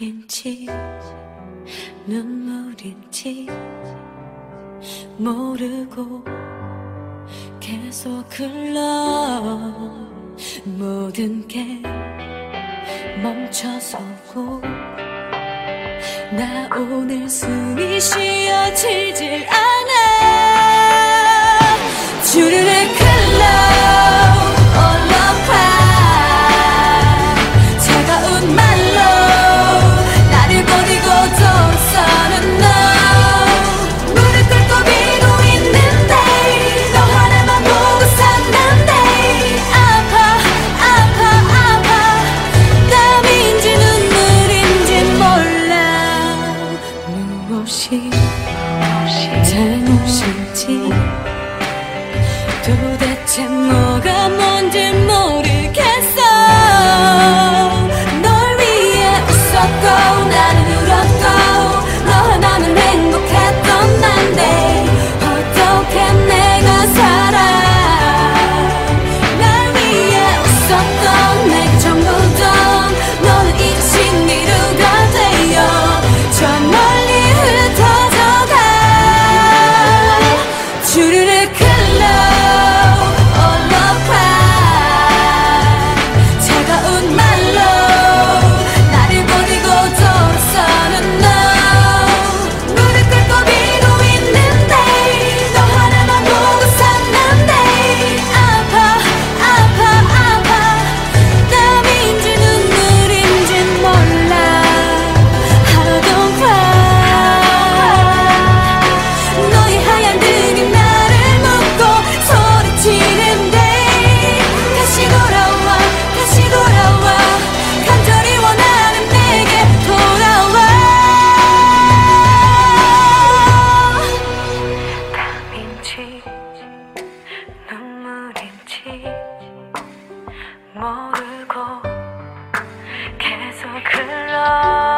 눈물인지 눈물인지 모르고 계속 흘러 모든 게 멈춰서고 나 오늘 숨이 쉬어지질 않아 주르륵 흘러 없이 잘 오실지 도대체 뭐가 뭔지 모르 无可扰